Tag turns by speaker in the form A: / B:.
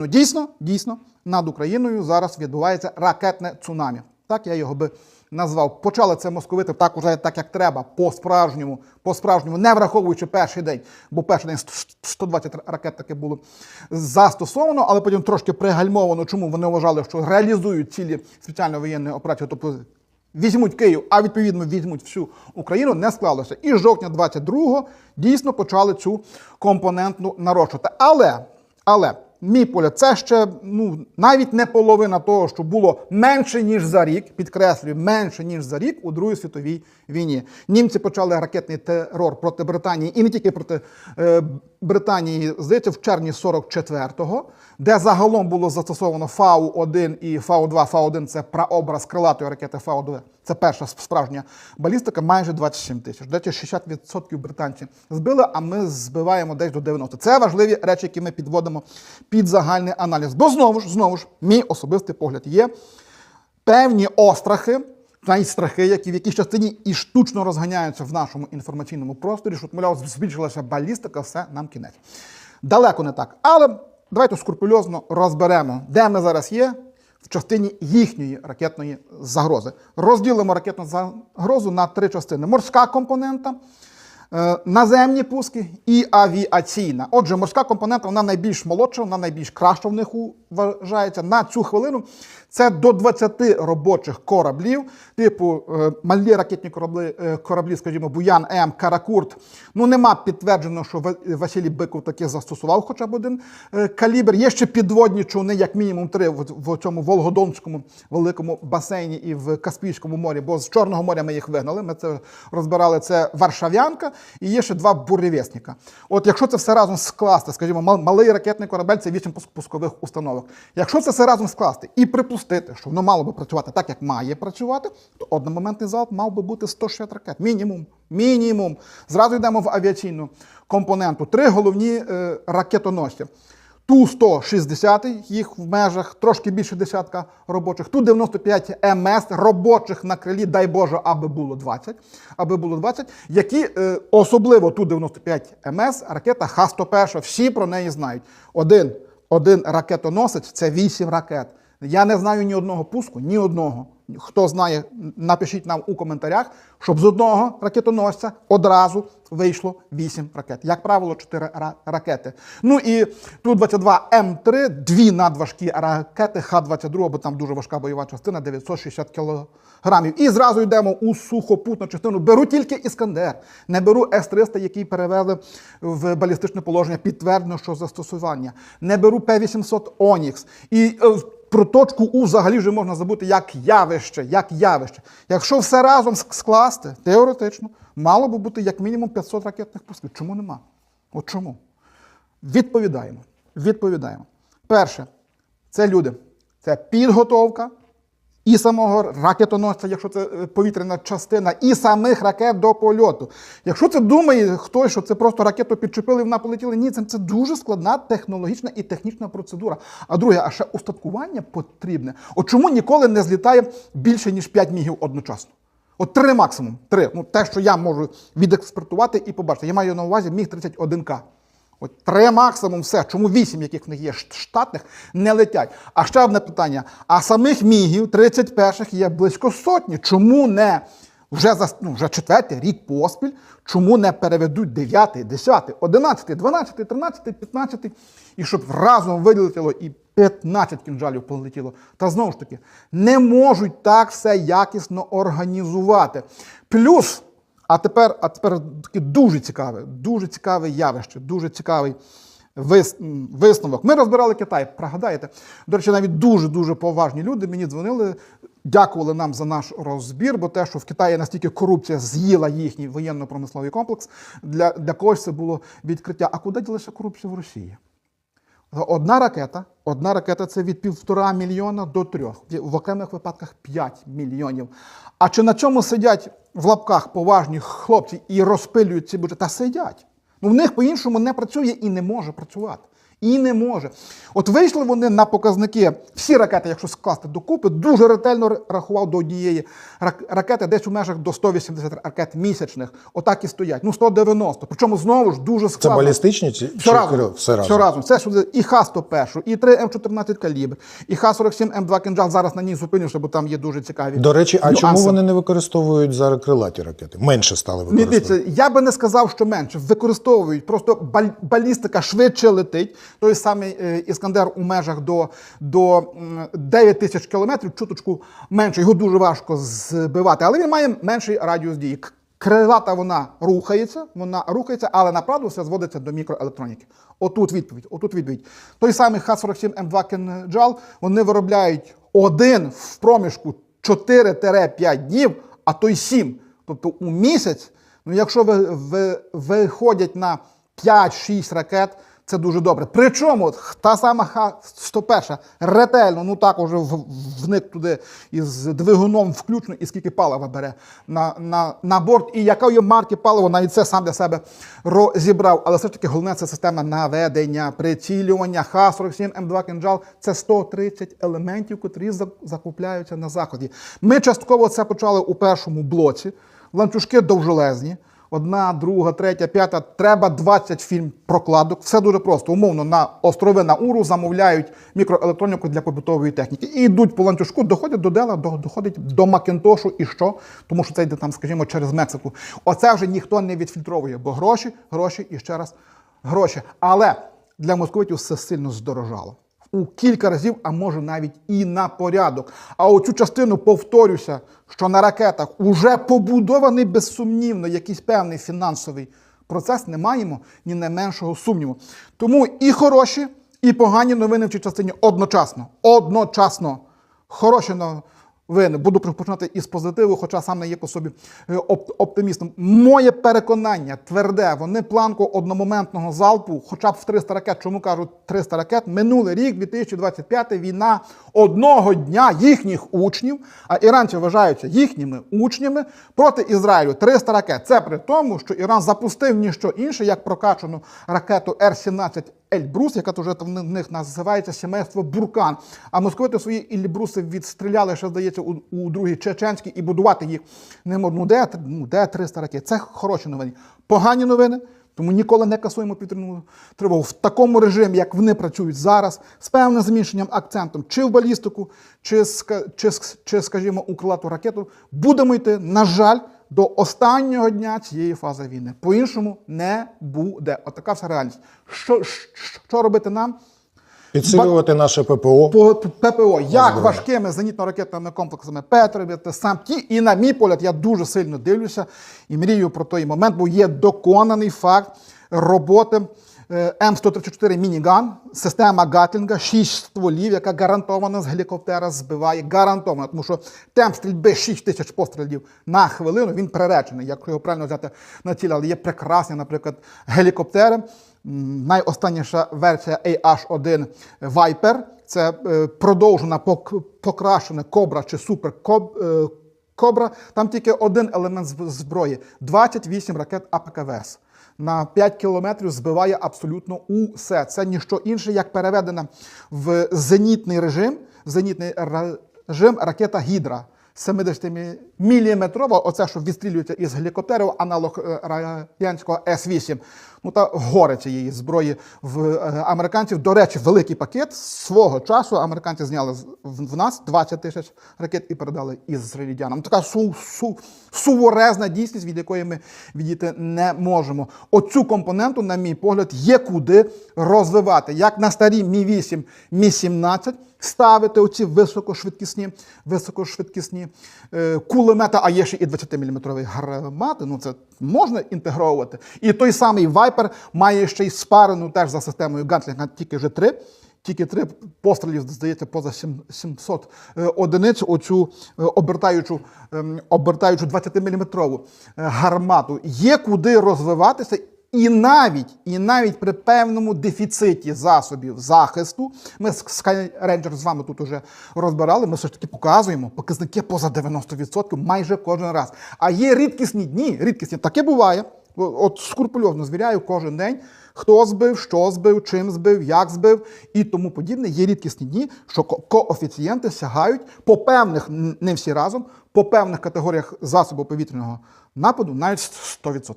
A: Ну, дійсно, дійсно, над Україною зараз відбувається ракетне цунамі. Так я його би назвав. Почали це московити так уже так, як треба, по-справжньому, по-справжньому, не враховуючи перший день, бо перший день 120 ракет таки було застосовано, але потім трошки пригальмовано, чому вони вважали, що реалізують цілі спеціальної воєнної операції, тобто візьмуть Київ, а відповідно візьмуть всю Україну, не склалося. І жовтня 22-го дійсно почали цю компонентну нарощувати. Але, але. Мій поля, це ще ну навіть не половина того, що було менше ніж за рік. Підкреслюю, менше ніж за рік у Другій світовій війні. Німці почали ракетний терор проти Британії і не тільки проти е, Британії, здається, в червні 44-го, де загалом було застосовано Фау-1 і Фау-2. Фау-1 це прообраз крилатої ракети Фау-2. Це перша справжня балістика, майже 27 тисяч. Десь 60% британці збили, а ми збиваємо десь до 90. Це важливі речі, які ми підводимо під загальний аналіз. Бо знову ж, знову ж, мій особистий погляд є певні острахи, навіть страхи, які в якійсь частині і штучно розганяються в нашому інформаційному просторі, що, мовляв, збільшилася балістика, все нам кінець. Далеко не так. Але давайте скрупульозно розберемо, де ми зараз є в частині їхньої ракетної загрози. Розділимо ракетну загрозу на три частини: морська компонента. Е, Наземні пуски і авіаційна. Отже, морська компонента вона найбільш молодша, вона найбільш краща в них вважається. На цю хвилину це до 20 робочих кораблів, типу е, малі ракетні кораблі, е, кораблі, скажімо, Буян М, Каракурт. Ну нема підтверджено, що Ва- Василій Биков таки застосував хоча б один калібр. Є ще підводні човни, як мінімум три в цьому Волгодонському великому басейні і в Каспійському морі, бо з Чорного моря ми їх вигнали. Ми це розбирали. Це Варшавянка і є ще два буревісника. От якщо це все разом скласти, скажімо, мал- малий ракетний корабель це вісім пускових установок. Якщо це все разом скласти і припустити, що воно мало би працювати так, як має працювати, то одномоментний залп мав би бути 160 ракет. Мінімум. Мінімум. Зразу йдемо в авіаційну компоненту. Три головні е, ракетоносці. Ту-160, їх в межах трошки більше десятка робочих. Ту-95 МС робочих на крилі, дай Боже, аби було 20, аби було 20, які е, особливо Ту-95 МС, ракета Х-101, всі про неї знають. Один, один ракетоносець це 8 ракет. Я не знаю ні одного пуску, ні одного. Хто знає, напишіть нам у коментарях, щоб з одного ракетоносця одразу вийшло 8 ракет. Як правило, 4 ра- ракети. Ну і Ту-22М3, дві надважкі ракети Х-22, бо там дуже важка бойова частина, 960 кілограмів. І зразу йдемо у сухопутну частину. Беру тільки Іскандер, не беру С-300, який перевели в балістичне положення, підтверджено, що застосування. Не беру П-800 Онікс. І е, про точку У взагалі вже можна забути як явище, як явище. Якщо все разом скласти, теоретично, мало би бути як мінімум 500 ракетних пусків. Чому нема? От чому? Відповідаємо. Відповідаємо. Перше, це люди. Це підготовка і самого ракетоносця, якщо це е, повітряна частина, і самих ракет до польоту. Якщо це думає хтось, що це просто ракету підчепили вона полетіла, ні, це, це дуже складна технологічна і технічна процедура. А друге, а ще устаткування потрібне. От чому ніколи не злітає більше, ніж 5 мігів одночасно? От три максимум. Три. Ну, те, що я можу відекспертувати і побачити. Я маю на увазі міг 31К. От три максимум все. Чому вісім, яких в них є штатних, не летять? А ще одне питання: а самих мігів 31-х є близько сотні. Чому не вже за ну, вже четвертий рік поспіль? Чому не переведуть 9, 10, 11, 12, 13, 15, і щоб разом вилетіло і 15 кінжалів полетіло? Та знову ж таки, не можуть так все якісно організувати. Плюс. А тепер, а тепер таке дуже цікаве, дуже цікаве явище, дуже цікавий вис- висновок. Ми розбирали Китай, пригадаєте? До речі, навіть дуже-дуже поважні люди мені дзвонили, дякували нам за наш розбір, бо те, що в Китаї настільки корупція з'їла їхній воєнно-промисловий комплекс, для, для когось це було відкриття. А куди ділася корупція в Росії? Одна ракета, одна ракета це від півтора мільйона до трьох, в окремих випадках 5 мільйонів. А чи на чому сидять в лапках поважні хлопці і розпилюють ці бюджети? Та сидять. Ну в них по-іншому не працює і не може працювати. І не може. От вийшли вони на показники, всі ракети, якщо скласти докупи, дуже ретельно рахував до однієї рак- ракети десь у межах до 180 ракет місячних. Отак і стоять. Ну 190. Причому знову ж дуже
B: Це
A: складно.
B: балістичні чи,
A: Все разом.
B: все разом?
A: Все разом. Це сюди і Х-101, і 3 М14 калібр, і Х-47 М2 кинжал. Зараз на ній зупинюся, бо там є дуже цікаві.
B: До речі, а чому вони не використовують зараз крилаті ракети? Менше стали використовувати.
A: дивіться, я би не сказав, що менше. Використовують. Просто балістика швидше летить. Той самий е, Іскандер у межах до, до 9 тисяч кілометрів, чуточку менше. Його дуже важко збивати, але він має менший радіус дії. Крилата вона рухається, вона рухається, але направду все зводиться до мікроелектроніки. Отут відповідь. Отут відповідь. Той самий Х-47 М2 кинджал вони виробляють один в проміжку 4-5 днів, а то й 7. Тобто у місяць, ну якщо ви, ви, виходять на 5-6 ракет, це дуже добре. Причому та сама Х-101 ретельно, ну так уже вник туди із двигуном включно, і скільки палива бере на, на, на борт, і якої марки паливо, навіть це сам для себе розібрав. Але все ж таки головне це система наведення, прицілювання. Х-47 М2 кинджал це 130 елементів, котрі закупляються на заході. Ми частково це почали у першому блоці. Ланцюжки довжелезні. Одна, друга, третя, п'ята. Треба 20 фільм прокладок. Все дуже просто. Умовно на острови на Уру замовляють мікроелектроніку для побутової техніки. І йдуть по ланцюжку, доходять до Дела, до- доходять до Макінтошу і що? Тому що це йде там, скажімо, через Мексику. Оце вже ніхто не відфільтровує, бо гроші, гроші і ще раз гроші. Але для московитів все сильно здорожало. У кілька разів, а може навіть і на порядок. А оцю частину повторюся, що на ракетах уже побудований безсумнівно якийсь певний фінансовий процес, не маємо ні найменшого сумніву. Тому і хороші, і погані новини в цій частині одночасно. Одночасно. Хороші новини. Буду починати із позитиву, хоча сам не є по собі е, оп- оптимістом. Моє переконання тверде, вони планку одномоментного залпу, хоча б в 300 ракет. Чому кажуть 300 ракет? Минулий рік, 2025, війна одного дня їхніх учнів, а іранці вважаються їхніми учнями проти Ізраїлю. 300 ракет. Це при тому, що Іран запустив ніщо інше, як прокачану ракету Р-17 Ельбрус, яка вже в них називається сімейство Буркан. А московити свої Ельбруси відстріляли, ще здається, у, у другій Чеченській і будувати їх не можна. Ну де, ну, де 300 ракет? Це хороші новини. Погані новини. Тому ніколи не касуємо повітряну тривогу в такому режимі, як вони працюють зараз, з певним зміщенням акцентом, чи в балістику, чи, чи, чи скажімо, у крилату ракету, будемо йти, на жаль, до останнього дня цієї фази війни. По-іншому не буде. Отака вся реальність. Що, що, робити нам?
B: Підсилювати наше ППО.
A: По ППО, як важкими зенітно-ракетними комплексами Петрові, сам ті. І на мій погляд, я дуже сильно дивлюся і мрію про той момент, бо є доконаний факт роботи М134 Мініган, система Гатлінга, 6 стволів, яка гарантовано з гелікоптера збиває. Гарантовано, тому що темп стрільби 6 тисяч пострілів на хвилину. Він приречений, якщо його правильно взяти на ціль, але є прекрасні, наприклад, гелікоптери. Найостанніша версія AH-1 Viper. Це е, продовжена пок- покращена Кобра чи Супер е, Кобра. Там тільки один елемент зброї 28 ракет АПКВС. На 5 кілометрів збиває абсолютно усе. Це ніщо інше, як переведена в зенітний режим, зенітний режим ракета Гідра. 70-міліметрова, оце, що відстрілюється із гелікоптерів, аналог е, радянського С-8. Ну та горе цієї зброї в е, американців. До речі, великий пакет свого часу американці зняли в нас 20 тисяч ракет і передали ізраїльтянам. Така су, су, суворезна дійсність, від якої ми відійти не можемо. Оцю компоненту, на мій погляд, є куди розвивати. Як на старі Мі 8 Мі 17 ставити оці високошвидкісні, високошвидкісні е, кулемети, а є ще і 20-мм гармати. Ну це можна інтегровувати. І той самий Viper має ще й спарену теж за системою Гантлінга, тільки вже три. Тільки три пострілів, здається, поза 700 е, одиниць оцю е, обертаючу, ем, обертаючу 20-мм гармату. Є куди розвиватися. І навіть, і навіть при певному дефіциті засобів захисту, ми з Skyranger з вами тут уже розбирали, ми все ж таки показуємо показники поза 90% майже кожен раз. А є рідкісні дні, рідкісні, таке буває. От скрупульозно звіряю кожен день, хто збив, що збив, чим збив, як збив і тому подібне. Є рідкісні дні, що ко- коефіцієнти сягають по певних, не всі разом, по певних категоріях засобу повітряного нападу навіть 100%.